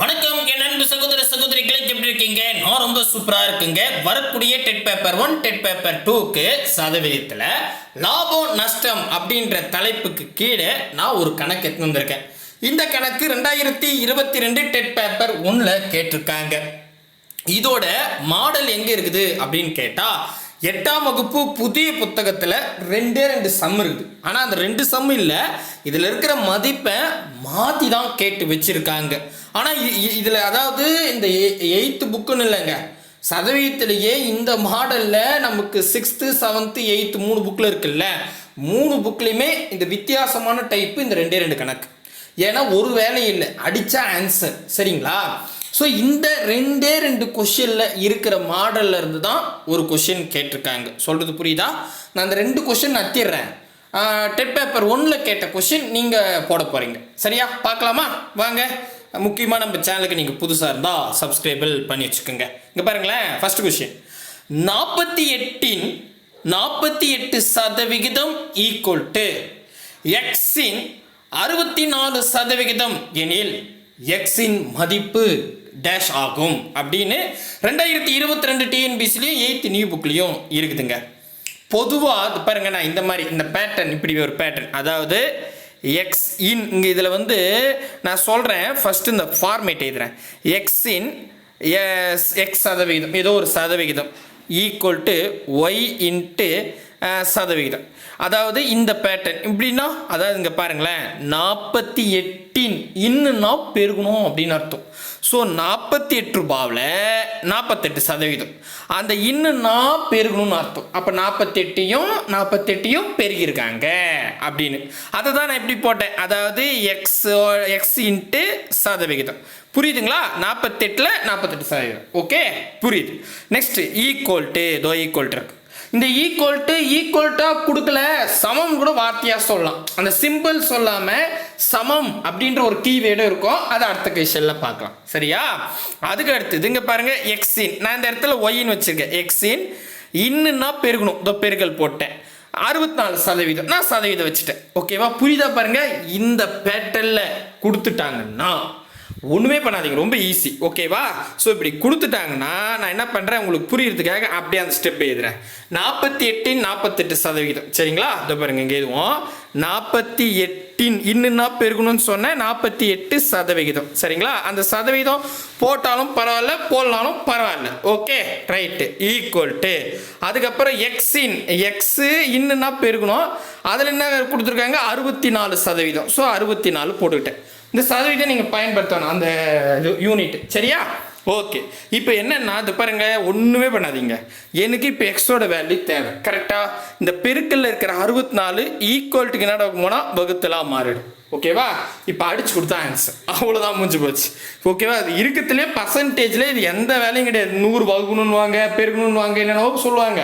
வணக்கம் என் அன்பு சகோதர சகோதரிகளை எப்படி இருக்கீங்க? நான் ரொம்ப சூப்பரா இருக்குங்க. வரக்கூடிய TET paper one TET paper டூக்கு சதவீதத்தில் லாபம் நஷ்டம் அப்படின்ற தலைப்புக்கு கீழே நான் ஒரு கணக்கு எடுத்து வந்திருக்கேன். இந்த கணக்கு ரெண்டாயிரத்தி இருபத்தி ரெண்டு டெட் பேப்பர் ஒன்றில் கேட்டிருக்காங்க. இதோட மாடல் எங்க இருக்குது அப்படின்னு கேட்டா எட்டாம் வகுப்பு புதிய புத்தகத்தில் ரெண்டே ரெண்டு சம் இருக்குது. ஆனால் அந்த ரெண்டு சம் இல்லை இதில் இருக்கிற மதிப்பை மாற்றி தான் கேட்டு வச்சுருக்காங்க. ஆனால் இதில் அதாவது இந்த எயித்து புக்குன்னு இல்லைங்க. சதவீதத்திலேயே இந்த மாடலில் நமக்கு சிக்ஸ்த்து செவன்த்து எயித்து மூணு புக்கில் இருக்குல்ல. மூணு புக்லேயுமே இந்த வித்தியாசமான டைப்பு இந்த ரெண்டே ரெண்டு கணக்கு. ஏன்னா ஒரு வேலை இல்லை. அடித்தா ஆன்சர் சரிங்களா? ஸோ இந்த ரெண்டே ரெண்டு கொஷினில் இருக்கிற மாடல்ல இருந்து தான் ஒரு கொஷின் கேட்டிருக்காங்க. சொல்கிறது புரியுதா? நான் அந்த ரெண்டு கொஷின் நத்திடுறேன் டெட் பேப்பர் ஒன்றில் கேட்ட கொஷின் நீங்கள் போட போகிறீங்க சரியா? பார்க்கலாமா? வாங்க. முக்கியமாக நம்ம சேனலுக்கு நீங்கள் புதுசாக இருந்தால் சப்ஸ்கிரைபிள் பண்ணி வச்சுக்கோங்க. இங்கே பாருங்களேன் ஃபர்ஸ்ட் கொஷின் நாற்பத்தி எட்டின் நாற்பத்தி எட்டு சதவிகிதம் ஈக்குவல் டு எக்ஸின் அறுபத்தி நாலு சதவிகிதம் எனில் எக்ஸின் மதிப்பு டேஷ் ஆகும் அப்படின்னு ரெண்டாயிரத்தி இருபத்தி ரெண்டு டிஎன்பிசிலையும் எயித்து நியூ புக்லேயும் இருக்குதுங்க. பொதுவாக அது பாருங்க நான் இந்த மாதிரி இந்த பேட்டர்ன் இப்படி ஒரு பேட்டர்ன் அதாவது எக்ஸ் இன் இங்கே இதில் வந்து நான் சொல்கிறேன் ஃபஸ்ட்டு இந்த ஃபார்மேட் எழுதுறேன். எக்ஸ் இன் எஸ் எக்ஸ் சதவிகிதம் ஏதோ ஒரு சதவிகிதம் ஈக்குவல் டு ஒய் இன்ட்டு சதவிகிதம். அதாவது இந்த பேட்டர்ன் இப்படின்னா அதாவது இங்கே பாருங்களேன் நாற்பத்தி எட்டின் இன்னுன்னா பெருகணும் அப்படின்னு அர்த்தம். ஸோ நாற்பத்தி எட்டு ரூபாவில் நாற்பத்தெட்டு சதவீதம் அந்த இன்னுன்னா பெருகணும்னு அர்த்தம். அப்போ நாற்பத்தெட்டையும் நாற்பத்தெட்டையும் பெருகியிருக்காங்க அப்படின்னு. அதை தான் நான் எப்படி போட்டேன். அதாவது எக்ஸ் எக்ஸ் இன்ட்டு சதவிகிதம். புரியுதுங்களா? நாற்பத்தெட்டில் நாற்பத்தெட்டு சதவீதம் ஓகே புரியுது. நெக்ஸ்ட் ஈக்குவல் டு தோ ஈக்குவல் இருக்கு. இந்த ஈக்குவல் டு ஈக்குவல்ட்டாக கொடுக்கல சமம் கூட வார்த்தையாக சொல்லலாம். அந்த சிம்பிள் சொல்லாமல் சமம் அப்படின்ற ஒரு கீவேர்டும் இருக்கும். அதை அடுத்த கொஷனில் பார்க்கலாம். சரியா? அதுக்கு அடுத்தது இங்கே பாருங்கள் எக்ஸின் நான் இந்த இடத்துல ஒய்ன்னு வச்சுருக்கேன். எக்ஸின் இன்னுன்னா பெருகணும். இதோ பெருகல் போட்டேன். அறுபத்தி நாலு சதவீதம். நான் சதவீதம் வச்சுட்டேன். ஓகேவா புரியுதா பாருங்க? இந்த பேட்டலில் கொடுத்துட்டாங்கன்னா ஒன்றுமே பண்ணாதீங்க ரொம்ப ஈஸி ஓகேவா ஸோ இப்படி கொடுத்துட்டாங்கன்னா நான் என்ன பண்ணுறேன் உங்களுக்கு புரியறதுக்காக அப்படியே அந்த ஸ்டெப் எழுதுறேன். நாற்பத்தி எட்டின் நாற்பத்தெட்டு சதவீதம் சரிங்களா? அதை பாருங்க இங்கே எதுவும் நாற்பத்தி எட்டின் இன்னுன்னா பெருகணும்னு சொன்னேன். நாற்பத்தி எட்டு சதவிகிதம். சரிங்களா? அந்த சதவீதம் போட்டாலும் பரவாயில்ல போடலாலும் பரவாயில்ல. ஓகே ரைட்டு ஈக்குவல் டு அதுக்கப்புறம் எக்ஸின் எக்ஸு இன்னுன்னா பெருகணும். அதில் என்ன கொடுத்துருக்காங்க? அறுபத்தி நாலு சதவீதம் ஸோ அறுபத்தி நாலு போட்டுக்கிட்டேன். இந்த சதவீதம் நீங்கள் பயன்படுத்தணும் அந்த யூனிட் சரியா? ஓகே இப்போ என்னன்னா இது பாருங்க ஒன்றுமே பண்ணாதீங்க. எனக்கு இப்போ எக்ஸோட வேல்யூ தேவை. கரெக்டாக இந்த பெருக்கல்ல இருக்கிற அறுபத்தி நாலு ஈக்குவல்ட்டுக்கு என்ன போனால் வகுத்தலாக மாறிடும். ஓகேவா இப்போ அடிச்சு கொடுத்தா ஆன்சர் அவ்வளோதான் முடிஞ்சு போச்சு. ஓகேவா அது இருக்கத்துலேயே பர்சன்டேஜில் இது எந்த வேலையும் கிடையாது. நூறு வகுக்கணும்னு வாங்க பெருக்கணும்னு வாங்க என்னென்னவோ சொல்லுவாங்க.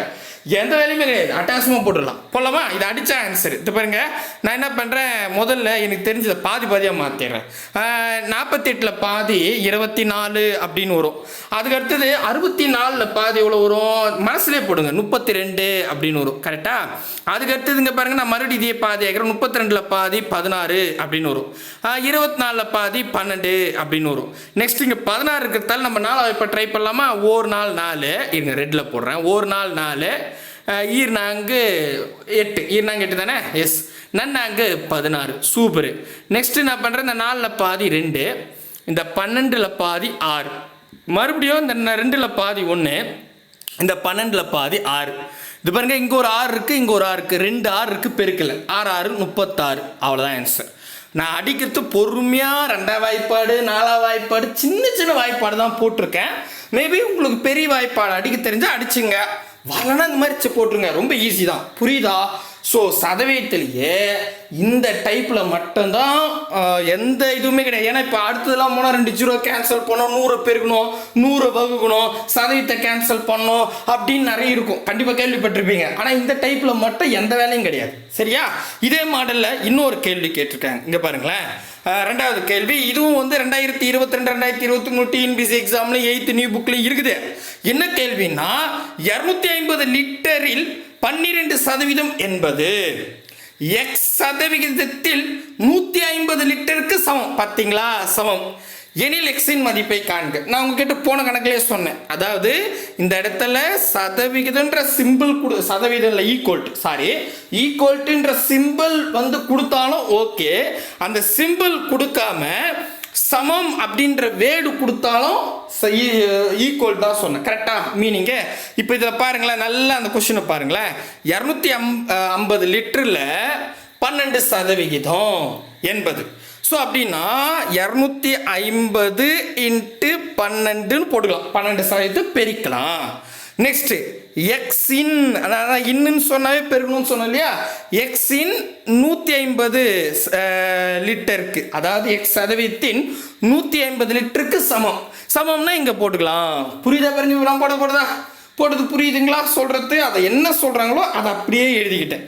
எந்த வேலையுமே கிடையாது. அட்டாசமாக போட்டுடலாம். போடலாமா? இது அடித்த ஆன்சர் இது பாருங்க. நான் என்ன பண்ணுறேன் முதல்ல எனக்கு தெரிஞ்சதை பாதி பாதியாக மாற்றிடுறேன் நாற்பத்தெட்டில் பாதி இருபத்தி நாலு அப்படின்னு வரும். அதுக்கு அடுத்தது அறுபத்தி நாலில் பாதி எவ்வளோ வரும்? மனசுலேயே போடுங்க. முப்பத்தி ரெண்டு அப்படின்னு வரும். கரெக்டாக அதுக்கு அடுத்தது இங்கே பாருங்க. நான் மறுபடியும் இதே பாதி ஆகிறேன் முப்பத்தி ரெண்டில் பாதி பதினாறு அப்படின்னு வரும். இருபத்தி நாலில் பாதி பன்னெண்டு அப்படின்னு வரும். நெக்ஸ்ட் இங்கே பதினாறு இருக்கிறதால நம்ம நாள் இப்போ ட்ரை பண்ணலாமா? ஒரு நாள் நாலு. இருங்க ரெட்டில் போடுறேன். ஒரு நாள் நாலு. அஹ் ஈர்நாங்கு எட்டு. ஈர்நாங்கு எட்டு தானே? எஸ் நன்னாங்கு பதினாறு. சூப்பரு நெக்ஸ்ட்டு நான் பண்ணுறேன் இந்த நாலில் பாதி ரெண்டு. இந்த பன்னெண்டில் பாதி ஆறு. மறுபடியும் இந்த ரெண்டில் பாதி ஒன்று இந்த பன்னெண்டில் பாதி ஆறு. இது பாருங்க இங்கே ஒரு ஆறு இருக்குது இங்கே ஒரு ஆறு இருக்குது ரெண்டு ஆறு இருக்குது பெருக்கில். ஆறு ஆறு முப்பத்தாறு. அவ்வளோதான் ஆன்சர் நான் அடிக்கிறது பொறுமையாக ரெண்டாம் வாய்ப்பாடு நாலாம் வாய்ப்பாடு சின்ன சின்ன வாய்ப்பாடு தான் போட்டிருக்கேன். மேபி உங்களுக்கு பெரிய வாய்ப்பாடு அடிக்க தெரிஞ்சால் அடிச்சுங்க. வரலன்னா இந்த மாதிரி செக் போட்டுருங்க. ரொம்ப ஈஸி தான். புரியுதா? ஸோ சதவீதத்திலேயே இந்த டைப்பில் மட்டும்தான் எந்த இதுவுமே கிடையாது. ஏன்னா இப்போ அடுத்ததெல்லாம் போனால் ரெண்டு ஜீரோ கேன்சல் பண்ணோம் நூறு பெருக்கணும் நூறு வகுக்கணும் சதவீதத்தை கேன்சல் பண்ணணும் அப்படின்னு நிறைய இருக்கும். கண்டிப்பாக கேள்விப்பட்டிருப்பீங்க. ஆனால் இந்த டைப்பில் மட்டும் எந்த வேலையும் கிடையாது. சரியா? இதே மாடலில் இன்னொரு கேள்வி கேட்டிருக்காங்க இங்கே பாருங்களேன். ரெண்டாவது கேள்வி. இதுவும் வந்து ரெண்டாயிரத்தி இருபத்தி ரெண்டு ரெண்டாயிரத்தி இருபத்தி மூணு டிஎன்பிசி எக்ஸாம்ல எயித்து நியூ புக்கில் இருக்குது. என்ன கேள்வின்னா இரநூத்தி ஐம்பது லிட்டரில் பன்னிரெண்டு சதவீதம் என்பது எக்ஸ் சதவிகிதத்தில் நூற்றி ஐம்பது லிட்டருக்கு சமம். பார்த்தீங்களா சமம். எனில் எக்ஸின் மதிப்பை காண்க. நான் உங்ககிட்ட போன கணக்கிலே சொன்னேன். அதாவது இந்த இடத்துல சதவிகிதன்ற சிம்பிள் கொடு சதவீதம் இல்லை ஈக்குவல்ட் சாரி ஈக்குவல்ட்டுன்ற சிம்பிள் வந்து கொடுத்தாலும் ஓகே அந்த சிம்பிள் கொடுக்காம சமம் அப்படின்ற வேடு கொடுத்தாலும் ஈக்குவல் e-, தான் சொன்னேன். கரெக்டாக மீனிங்கு இப்போ இதில் பாருங்களேன் நல்லா அந்த கொஷினை பாருங்களேன். இரநூத்தி அம் ஐம்பது லிட்டரில் பன்னெண்டு சதவிகிதம் என்பது. ஸோ அப்படின்னா இரநூத்தி ஐம்பது இன்ட்டு பன்னெண்டுன்னு போட்டுக்கலாம். பன்னெண்டு சதவீதத்தை பெருக்கலாம். நெக்ஸ்ட்டு எக்ஸின் அதான் இன்னுன்னு சொன்னாவே பெருக்கணும்னு சொன்னோம் இல்லையா? எக்ஸின் நூற்றி ஐம்பது லிட்டருக்கு. அதாவது எக்ஸ் சதவீதத்தின் நூற்றி ஐம்பது லிட்டருக்கு சமம். சமம்னா இங்கே போட்டுக்கலாம். புரியுதா பாருங்க நான் போட போடுதா போட்டது புரியுதுங்களா? சொல்கிறது அதை என்ன சொல்கிறாங்களோ அதை அப்படியே எழுதிக்கிட்டேன்.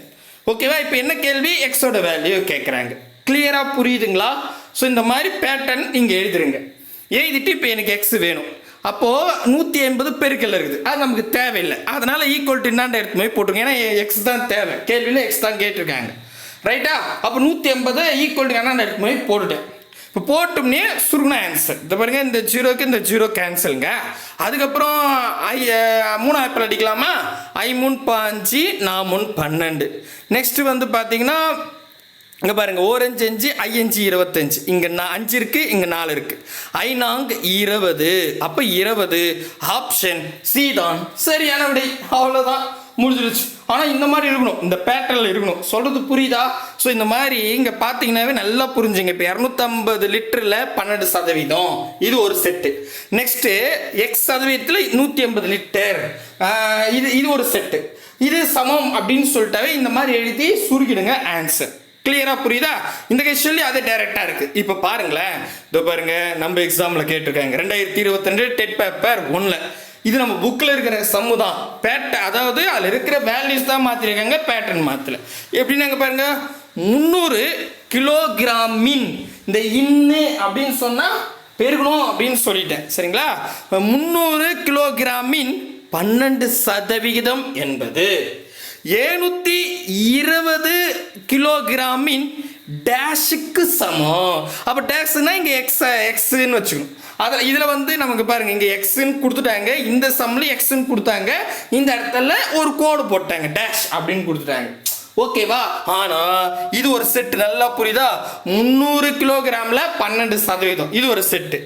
ஓகேவா இப்போ என்ன கேள்வி? எக்ஸோட வேல்யூ கேட்குறாங்க கிளியராக புரியுதுங்களா? ஸோ இந்த மாதிரி பேட்டர்ன் நீங்கள் எழுதிருங்க. எழுதிட்டு இப்போ எனக்கு எக்ஸ் வேணும். அப்போது நூற்றி ஐம்பது பெருக்கல் இருக்குது. அது நமக்கு தேவையில்லை. அதனால் ஈக்குவல் டு என்னாண்ட எடுத்து போய் போட்டுருங்க. ஏன்னா எக்ஸ் தான் தேவை. கேள்வியில் எக்ஸ் தான் கேட்டிருக்காங்க. ரைட்டா அப்போ நூற்றி ஐம்பது ஈக்குவல் டு என்னாண்ட எடுத்து போய் போட்டுட்டேன். இப்போ போட்டோம்னே சுருணா ஆன்சர் இந்த பாருங்க இந்த ஜீரோக்கு இந்த ஜீரோ கேன்சலுங்க அதுக்கப்புறம் ஐ மூணு ஆப்பிள் அடிக்கலாமா? ஐ மூணு பாஞ்சு நான் மூணு பன்னெண்டு. நெக்ஸ்ட்டு வந்து பார்த்தீங்கன்னா இங்கே பாருங்க ஓரஞ்சு அஞ்சு ஐயஞ்சு இருபத்தஞ்சு. இங்கே நான் அஞ்சு இருக்குது இங்கே நாலு இருக்குது ஐ இருபது. அப்போ இருபது ஆப்ஷன் சி தான். சரியான விடை. அவ்வளோதான் முடிஞ்சிருச்சு. ஆனால் இந்த மாதிரி இருக்கணும். இந்த பேட்டர்னில் இருக்கணும். சொல்கிறது புரியுதா? ஸோ இந்த மாதிரி இங்கே பார்த்தீங்கன்னாவே நல்லா புரிஞ்சுங்க. இப்போ இரநூத்தம்பது லிட்டரில் பன்னெண்டு சதவீதம். இது ஒரு செட்டு நெக்ஸ்ட்டு எக்ஸ் சதவீதத்தில் நூற்றி ஐம்பது லிட்டர் இது இது ஒரு செட்டு இது சமம் அப்படின்னு சொல்லிட்டாவே இந்த மாதிரி எழுதி சுருக்கிடுங்க ஆன்சர் கிளியரா புரியுதா? இந்த கொஸ்டின்லயும் அது டைரக்டா இருக்கு. இப்போ பாருங்களேன். இதோ பாருங்க நம்ம எக்ஸாம்ல கேட்டிருக்காங்க. ரெண்டாயிரத்தி இருபத்தி டெட் பேப்பர் ஒன்ல இது நம்ம புக்கில் இருக்கிற சம்மு தான். பேட்ட அதாவது அதில் இருக்கிற வேல்யூஸ் தான் மாற்றிருக்காங்க பேட்டர்ன் மாற்றல எப்படின்னாங்க பாருங்க. முந்நூறு கிலோகிராமின் இந்த இன்னு அப்படின்னு சொன்னால் பெருகணும் அப்படின்னு சொல்லிட்டேன். சரிங்களா? முந்நூறு கிலோகிராமின் பன்னெண்டு சதவிகிதம் என்பது. ஏநூற்றி இருபது கிலோகிராமின் டேஷுக்கு சமம். அப்போ டேக்ஸ்னா இங்கே எக்ஸ் எக்ஸுன்னு வச்சுக்கணும். அதில் இதில் வந்து நமக்கு பாருங்க இங்கே எக்ஸுன்னு கொடுத்துட்டாங்க. இந்த சம்மில் எக்ஸுன்னு கொடுத்தாங்க. இந்த இடத்துல ஒரு கோடு போட்டாங்க டேஷ் அப்படின்னு கொடுத்துட்டாங்க. ஓகேவா? ஆனால் இது ஒரு செட்டு நல்லா புரியுதா? முந்நூறு கிலோகிராமில் பன்னெண்டு சதவீதம். இது ஒரு செட்டு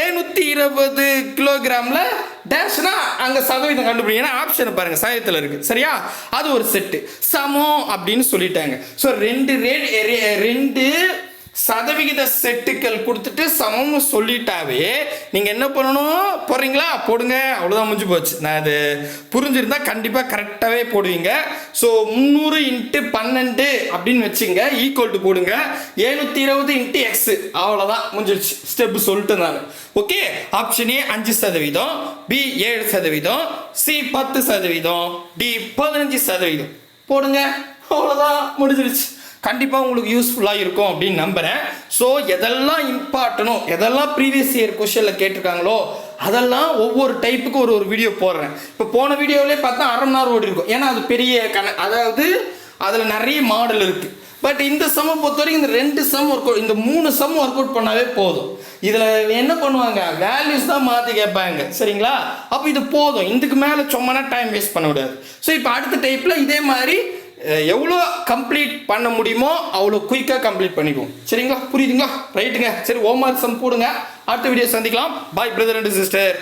ஏழ்நூற்றி இருபது கிலோகிராமில் டேஷ்னா அங்கே சதவீதம் கண்டுபிடிங்க. ஆப்ஷன் பாருங்க சதவீதத்தில் இருக்கு. சரியா? அது ஒரு செட்டு சமம் அப்படின்னு சொல்லிட்டாங்க. ஸோ ரெண்டு ரேட் ரெண்டு சதவிகித செட்டுக்கள் கொடுத்துட்டு சமம் சொல்லிட்டாவே நீங்கள் என்ன பண்ணணும்? போடுறீங்களா? போடுங்க. அவ்வளோதான் முடிஞ்சு போச்சு. நான் அது புரிஞ்சிருந்தா கண்டிப்பாக கரெக்டாகவே போடுவீங்க. ஸோ முந்நூறு இன்ட்டு பன்னெண்டு அப்படின்னு வச்சுங்க. ஈக்குவல் டு போடுங்க. ஏழ்நூற்றி இருபது இன்ட்டு எக்ஸ் அவ்வளோதான் முடிஞ்சிருச்சு. ஸ்டெப் சொல்லிட்டு நான். ஓகே ஆப்ஷன் ஏ அஞ்சு சதவீதம். பி ஏழு சதவீதம். சி பத்து சதவீதம். டி பதினஞ்சு சதவீதம். போடுங்க. அவ்வளோதான் முடிஞ்சிருச்சு. கண்டிப்பாக உங்களுக்கு யூஸ்ஃபுல்லாக இருக்கும் அப்படின்னு நம்புகிறேன் ஸோ எதெல்லாம் இம்பார்ட்டனோ எதெல்லாம் ப்ரீவியஸ் இயர் கொஷனில் கேட்டிருக்காங்களோ அதெல்லாம் ஒவ்வொரு டைப்புக்கு ஒரு ஒரு வீடியோ போடுறேன். இப்போ போன வீடியோவிலே பார்த்தா அரை மணி நேரம் ஓடி இருக்கும். ஏன்னா அது பெரிய கண அதாவது அதில் நிறைய மாடல் இருக்குது பட் இந்த சம்மை பொறுத்த வரைக்கும் இந்த ரெண்டு சம் ஒர்க் அவுட் இந்த மூணு சம் ஒர்க் அவுட் பண்ணாவே போதும். இதில் என்ன பண்ணுவாங்க? வேல்யூஸ் தான் மாற்றி கேட்பாங்க. சரிங்களா? அப்போ இது போதும். இதுக்கு மேலே சும்மானா டைம் வேஸ்ட் பண்ண விடாது ஸோ இப்போ அடுத்த டைப்பில் இதே மாதிரி எவ்வளோ கம்ப்ளீட் பண்ண முடியுமோ அவ்வளோ குயிக்காக கம்ப்ளீட் பண்ணிக்குவோம். சரிங்களா? புரியுதுங்களா? ரைட்டுங்க சரி ஹோம்ஒர்க் சம் போடுங்க. அடுத்த வீடியோ சந்திக்கலாம். பாய் பிரதர் அண்ட் சிஸ்டர்